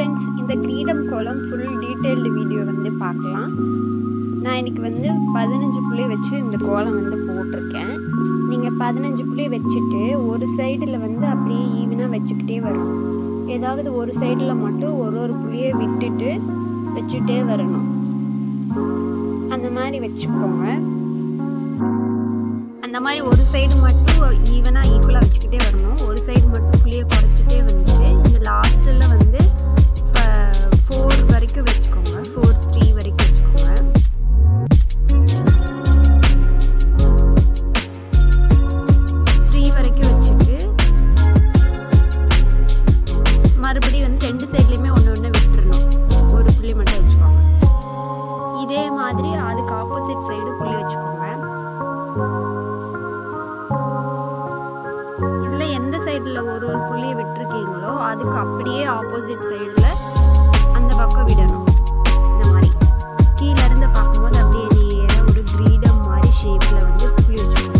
Friends இந்த கிரீடம் கோலம் ஃபுல் டீட்டெயில்டு வீடியோ வந்து பார்க்கலாம். நான் இன்றைக்கி வந்து பதினஞ்சு புள்ளி வச்சு இந்த கோலம் வந்து போட்டிருக்கேன். நீங்கள் பதினஞ்சு புள்ளி வச்சுட்டு ஒரு சைடில் வந்து அப்படியே ஈவனாக வச்சுக்கிட்டே வரணும். ஏதாவது ஒரு சைடில் மட்டும் ஒரு ஒரு புள்ளியை விட்டுட்டு வச்சுட்டே வரணும். அந்த மாதிரி வச்சுக்கோங்க. அந்த மாதிரி ஒரு சைடு மட்டும் ஈவனாக ஈக்குவலாக வச்சுக்கிட்டே வரணும். ஒரு சைடு மட்டும் புள்ளியை குறைச்சிட்டே வந்துட்டு இந்த லாஸ்ட்டில் வந்து வரைக்கும் வச்சுக்கோங்க. ஃபோர் த்ரீ வரைக்கும் வச்சுக்கோங்க. த்ரீ வரைக்கும் வச்சுட்டு மறுபடியும் வந்து ரெண்டு சைட்லேயுமே ஒன்று ஒன்று விட்டுறணும். ஒரு புள்ளி மட்டும் வச்சுக்கோங்க. இதே மாதிரி அதுக்கு ஆப்போசிட் சைடு புள்ளி வச்சுக்கோங்க. இதில் எந்த சைடில் ஒரு ஒரு புள்ளியை விட்டுருக்கீங்களோ அதுக்கு அப்படியே ஆப்போசிட் சைடில் பக்கம் விடணும் இந்த மாதிரி கீழே இருந்து பார்க்கும்போது அப்படியே நேராக ஒரு கிரீடம் மாதிரி ஷேப்பில் வந்து புளி வச்சுக்கோங்க.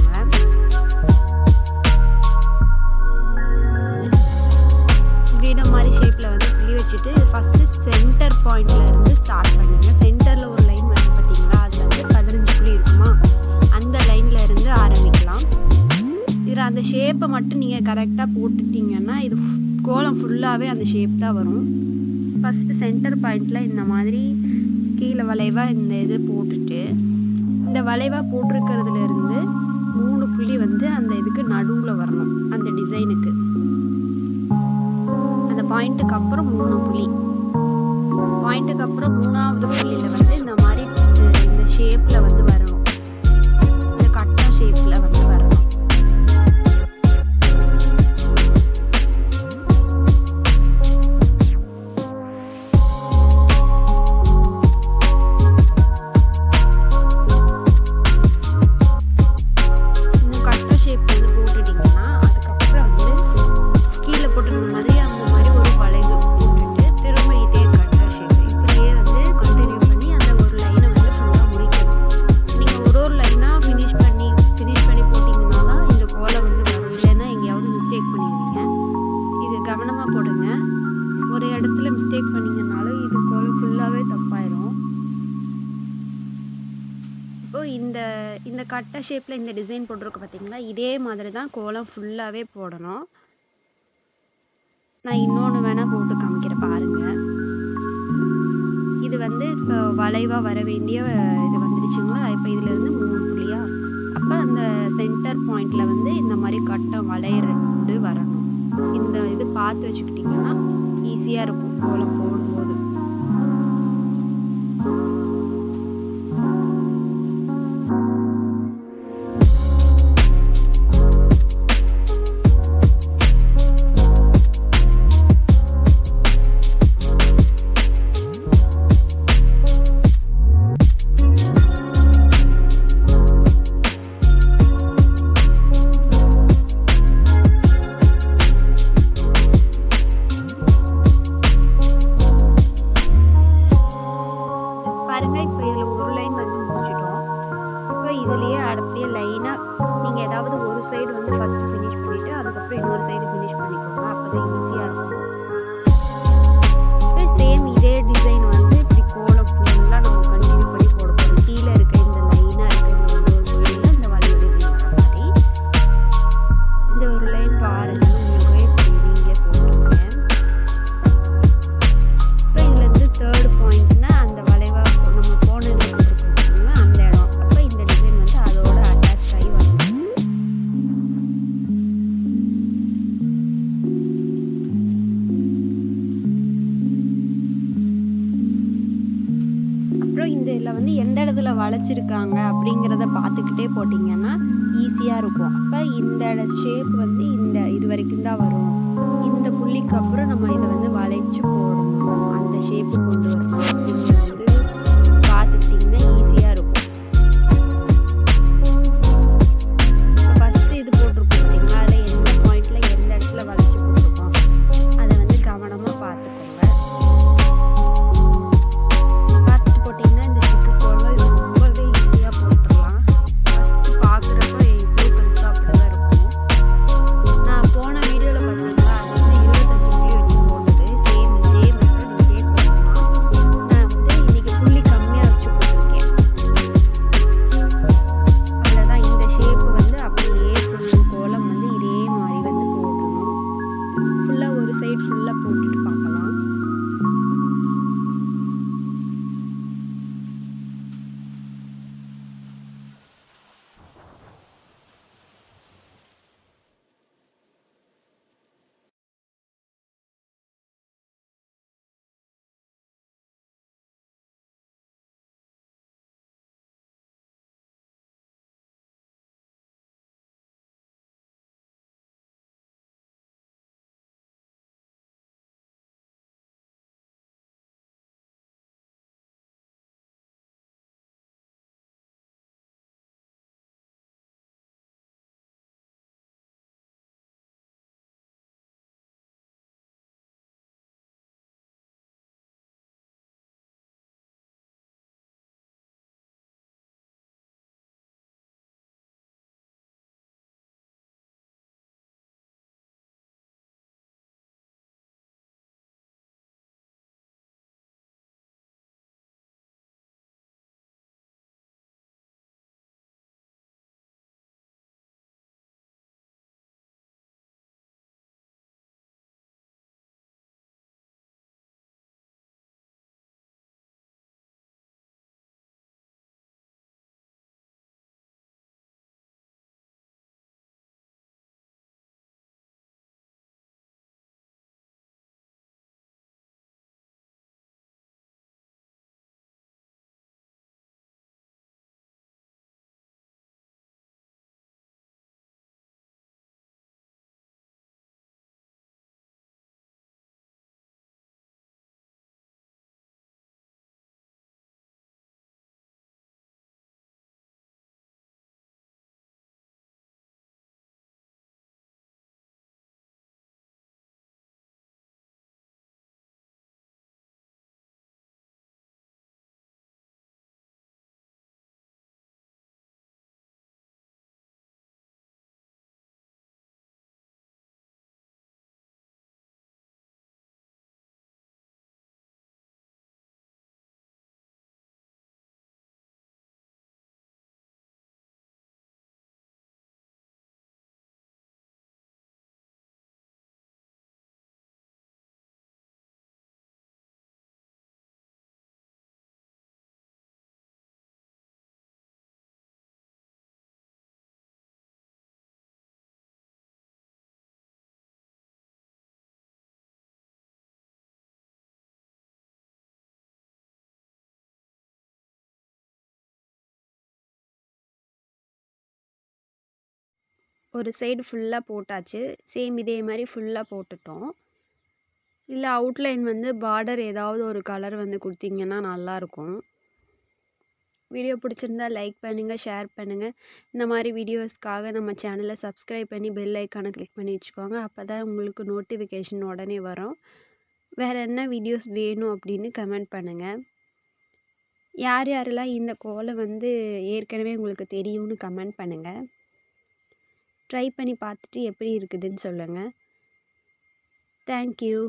கிரீடம் மாதிரி ஷேப்பில் வந்து புளி வச்சுட்டு ஃபஸ்ட்டு சென்டர் பாயிண்ட்ல இருந்து ஸ்டார்ட் பண்ணுங்க. சென்டரில் ஒரு லைன் வந்து பார்த்தீங்களா? அதில் வந்து பதினஞ்சு புளி இருக்குமா? அந்த லைனில் இருந்து ஆரம்பிக்கலாம். இதில் அந்த ஷேப்பை மட்டும் நீங்கள் கரெக்டாக போட்டுட்டிங்கன்னா இது கோலம் ஃபுல்லாகவே அந்த ஷேப் தான் வரும். ஃபஸ்ட்டு சென்டர் பாயிண்டில் இந்த மாதிரி கீழே வளைவாக இந்த இது போட்டுட்டு இந்த வளைவாக போட்டிருக்கிறதுலேருந்து மூணு புள்ளி வந்து அந்த இதுக்கு நடுவில் வரணும் அந்த டிசைனுக்கு அந்த பாயிண்ட்டுக்கு அப்புறம் மூணு புள்ளி. பாயிண்ட்டுக்கு அப்புறம் மூணாவது புள்ளியில் வந்து இந்த மாதிரி இந்த ஷேப்பில் வந்து போடுங்க. ஒரு இடத்துல மிஸ்டேக் பண்ணிங்கனாலும் இது கோலம் ஃபுல்லாகவே தப்பாயிரும். இப்போ இந்த இந்த கட்டை ஷேப்பில் இந்த டிசைன் போட்டிருக்கு பார்த்தீங்களா இதே மாதிரி தான் கோலம் ஃபுல்லாகவே போடணும். நான் இன்னொன்று வேணால் போட்டு காமிக்கிறேன் பாருங்கள் இது வந்து இப்போ வளைவாக வர வேண்டிய இது வந்துடுச்சுங்களா இப்போ இதிலேருந்து மூணு புள்ளியா? அப்போ அந்த சென்டர் பாயிண்டில் வந்து இந்த மாதிரி கட்டம் வளையிறது வரணும் இந்த இது பார்த்து வச்சுக்கிட்டிங்கன்னா ஈஸியாக இருக்கும். கோலம் போடும்போது. இதுலேயே அப்படியே லைனாக நீங்கள் ஏதாவது ஒரு சைடு வந்து ஃபர்ஸ்ட் ஃபினிஷ் பண்ணிவிட்டு அதுக்கப்புறம் இன்னொரு சைடு ஃபினிஷ் பண்ணிக்கோங்க. அப்போ தான் ஈஸியாக இருக்கும். வளைச்சிருக்காங்க அப்படிங்கிறத பார்த்துக்கிட்டே போட்டிங்கன்னா ஈஸியாக இருக்கும். அப்போ இந்த ஷேப் வந்து இந்த இது வரைக்கும் தான் வரும். இந்த புள்ளிக்கு அப்புறம் நம்ம இதை வந்து வளைச்சு போடணும். அந்த ஷேப்பு கொண்டு வரணும். அப்படின்னு வந்து பார்த்துக்கிட்டிங்கன்னா ஒரு சைடு ஃபுல்லாக போட்டாச்சு. சேம் இதே மாதிரி ஃபுல்லாக போட்டுட்டோம். இல்லை அவுட்லைன் வந்து பார்டர் ஏதாவது ஒரு கலர் வந்து கொடுத்தீங்கன்னா நல்லாயிருக்கும் வீடியோ பிடிச்சிருந்தா லைக் பண்ணுங்கள் ஷேர் பண்ணுங்கள் இந்த மாதிரி வீடியோஸ்க்காக நம்ம சேனலை சப்ஸ்கிரைப் பண்ணி பெல் ஐக்கானை கிளிக் பண்ணி வச்சுக்கோங்க. அப்போ தான் உங்களுக்கு நோட்டிஃபிகேஷன் உடனே வரும். வேறு என்ன வீடியோஸ் வேணும் அப்படின்னு கமெண்ட் பண்ணுங்கள் யார் யாரெல்லாம் இந்த கோலை வந்து ஏற்கனவே உங்களுக்கு தெரியும்னு கமெண்ட் பண்ணுங்கள் ட்ரை பண்ணி பார்த்துட்டு எப்படி இருக்குதுன்னு சொல்லுங்கள் தேங்க்யூ